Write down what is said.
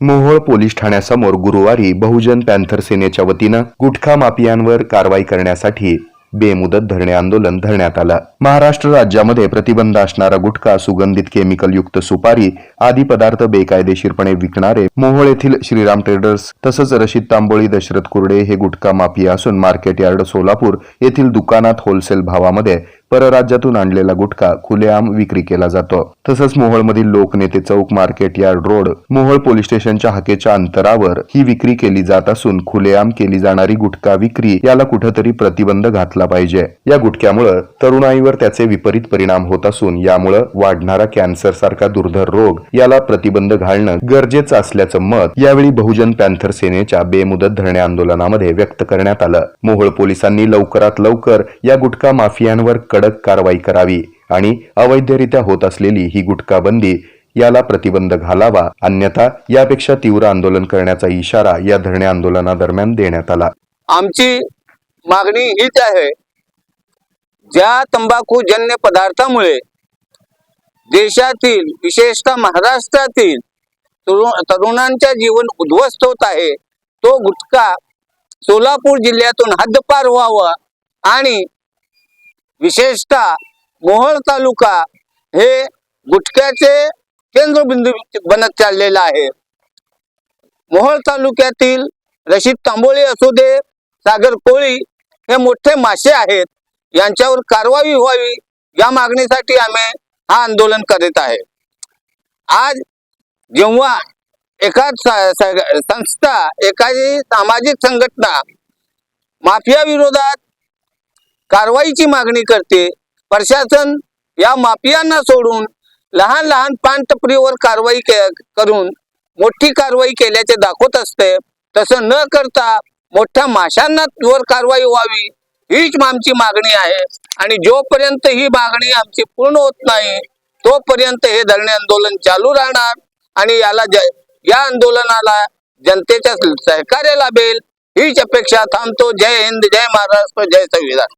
Mohol police ठाण्यासमोर गुरुवारी बहुजन panther सेनेच्या वतीनं गुटखा माफियांवर कारवाई करण्यासाठी बेमुदत धरणे आंदोलन धरण्यात आलं. महाराष्ट्र राज्यामध्ये प्रतिबंध असणारा गुटखा सुगंधित केमिकल युक्त सुपारी आदी पदार्थ बेकायदेशीरपणे विकणारे मोहोळ येथील श्रीराम ट्रेडर्स तसंच रशीद तांबोळी दशरथ कुर्डे हे गुटखा माफिया असून मार्केट यार्ड सोलापूर येथील दुकानात होलसेल भावामध्ये परराज्यातून आणलेला गुटखा खुलेआम विक्री केला जातो. तसंच मोहोळमधील Loknete Chowk market yard road Mohol police स्टेशनच्या हाकेच्या अंतरावर ही विक्री केली जात असून खुलेआम केली जाणारी गुटखा विक्री याला कुठंतरी प्रतिबंध घातला पाहिजे. या गुटख्यामुळे तरुणाईवर त्याचे विपरीत परिणाम होत असून यामुळं वाढणारा कॅन्सर सारखा दुर्धर रोग याला प्रतिबंध घालणं गरजेचं असल्याचं मत यावेळी बहुजन पॅन्थर सेनेच्या बेमुदत धरणे आंदोलनामध्ये व्यक्त करण्यात आलं. मोहोळ पोलिसांनी लवकरात लवकर या गुटखा माफियांवर कडक कारवाई करावी आणि अवैधरित्या होत असलेली ही गुटखा बंदी याला प्रतिबंध घालावा अन्यथा यापेक्षा तीव्र आंदोलन करण्याचा इशारा या धरणे आंदोलनादरम्यान देण्यात आला. आमची मागणी हीच आहे ज्या तंबाखूजन्य पदार्थामुळे देशातील विशेषतः महाराष्ट्रातील तरुणांच्या जीवन उद्ध्वस्त होत आहे तो गुटखा सोलापूर जिल्ह्यातून हद्दपार व्हावा आणि विशेषतः मोहोळ तालुका हे गुटख्याचे केंद्रबिंदू बनत चाललेला आहे. मोहोळ तालुक्यातील रशीद तांबोळी असू दे सागर कोळी हे मोठे मासे आहेत. यांच्यावर कारवाई व्हावी या मागणीसाठी आम्ही हा आंदोलन करीत आहे. आज जेव्हा एका संस्था एखादी सामाजिक संघटना माफिया विरोधात कारवाईची मागणी करते. प्रशासन या माफियांना सोडून लहान लहान पानटपरीवर कारवाई के- करून मोठी कारवाई केल्याचे दाखवत असते. तसं न करता मोठ्या माशांना वर कारवाई व्हावी हीच आमची मागणी आहे. आणि जोपर्यंत ही मागणी आमची पूर्ण होत नाही तोपर्यंत हे धरणे आंदोलन चालू राहणार. आणि याला या आंदोलनाला जनतेच्या सहकार्य लाभेल हीच अपेक्षा थांबतो. जय हिंद जय महाराष्ट्र जय संविधान.